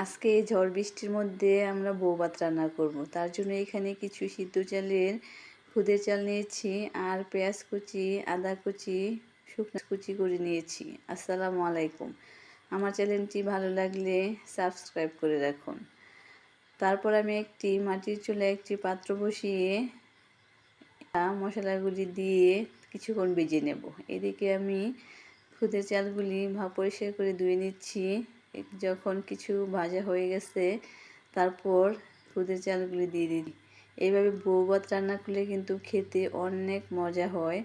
আজকে এই ঝড় বৃষ্টির মধ্যে আমরা বউ ভাত রান্না করব। তার জন্য এখানে কিছু সিদ্ধ চালের খুদে চাল নিয়েছি আর পেঁয়াজ কুচি, আদা কুচি, শুকনো কুচি করে নিয়েছি। আসসালামু আলাইকুম। আমার চ্যানেলটি ভালো লাগলে সাবস্ক্রাইব করে রাখুন। তারপর আমি একটি মাটির চুলে একটি পাত্র বসিয়ে মশলাগুলি দিয়ে কিছুক্ষণ বেজে নেব। এদিকে আমি খুদের চালগুলি ভা, পরিষ্কার করে ধুয়ে নিচ্ছি। যখন কিছু ভাজা হয়ে গেছে, তারপর খুদের চালগুলি দিয়ে দিই। এইভাবে বৌভাত রান্না করলে কিন্তু খেতে অনেক মজা হয়।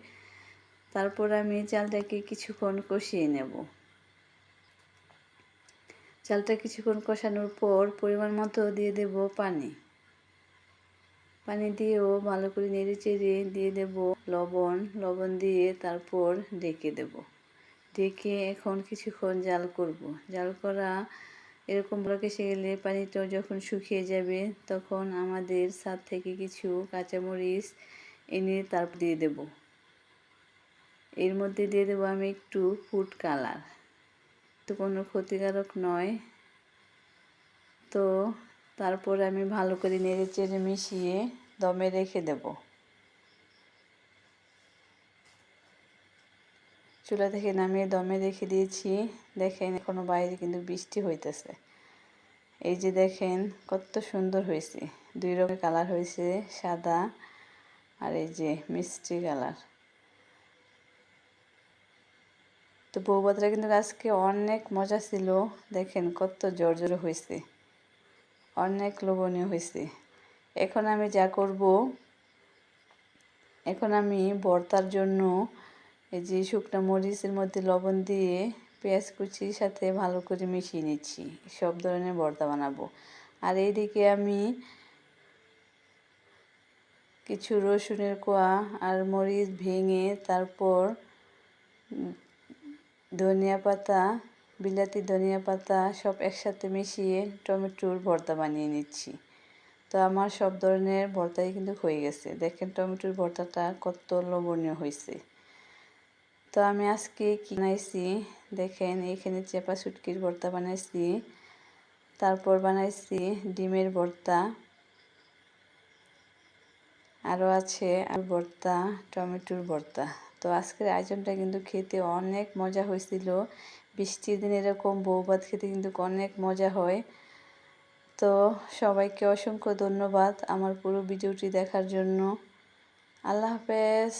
তারপর আমি চালটাকে কিছুক্ষণ কষিয়ে নেব। চালটা কিছুক্ষণ কষানোর পর পরিমাণ মতো দিয়ে দেব পানি। পানি দিয়েও ভালো করে নেড়ে চেড়ে দিয়ে দেব লবণ। লবণ দিয়ে তারপর ডেকে দেব। ডেকে এখন কিছুক্ষণ জাল করব। জাল করা এরকম ব্লক এসে গেলে পানিটা যখন শুকিয়ে যাবে, তখন আমাদের ছাদ থেকে কিছু কাঁচামরিচ এনে তারপর দিয়ে দেব। এর মধ্যে দিয়ে দেবো আমি একটু ফুড কালার। তো কোনো ক্ষতিকারক নয়। তো তারপর আমি ভালো করে নেড়ে চেড়ে মিশিয়ে দমে রেখে দেব। চুলা থেকে নামিয়ে দমে রেখে দিয়েছি। দেখেন, এখনও বাইরে কিন্তু বৃষ্টি হইতেছে। এই যে দেখেন, কত সুন্দর হয়েছে। দুই রকমের কালার হয়েছে, সাদা আর এই যে মিষ্টি কালার। তো বৌবাদরা কিন্তু আজকে অনেক মজা ছিল। দেখেন, কত জোর জোরে হয়েছে। অনেক লোভনীয় হয়েছে। এখন আমি যা করব, এখন আমি ভর্তার জন্য এই যে শুকনো মরিচের মধ্যে লবণ দিয়ে পেঁয়াজ কুচির সাথে ভালো করে মিশিয়ে নিচ্ছি। সব ধরনের ভর্তা বানাবো। আর এইদিকে আমি কিছু রসুনের কোয়া আর মরিচ ভেঙে তারপর ধনিয়া পাতা, বিলাতি ধনিয়া পাতা সব একসাথে মিশিয়ে টমেটোর ভর্তা বানিয়ে নিচ্ছি। তো আমার সব ধরনের ভর্তাই কিন্তু হয়ে গেছে। দেখেন টমেটোর ভর্তাটা কত লবণীয় হয়েছে। তো আমি আজকে কি বানাইছি দেখেন এখানে চেপা সুটকির ভর্তা বানাইছি। তারপর বানাইছি ডিমের ভর্তা। আরও আছে আর ভর্তা, টমেটোর ভর্তা। তো আজকের আয়োজনটা কিন্তু খেতে অনেক মজা হয়েছিল। বৃষ্টির দিন এরকম বউ ভাত খেতে কিন্তু অনেক মজা হয়। তো সবাইকে অসংখ্য ধন্যবাদ আমার পুরো ভিডিওটি দেখার জন্য। আল্লাহ হাফেজ।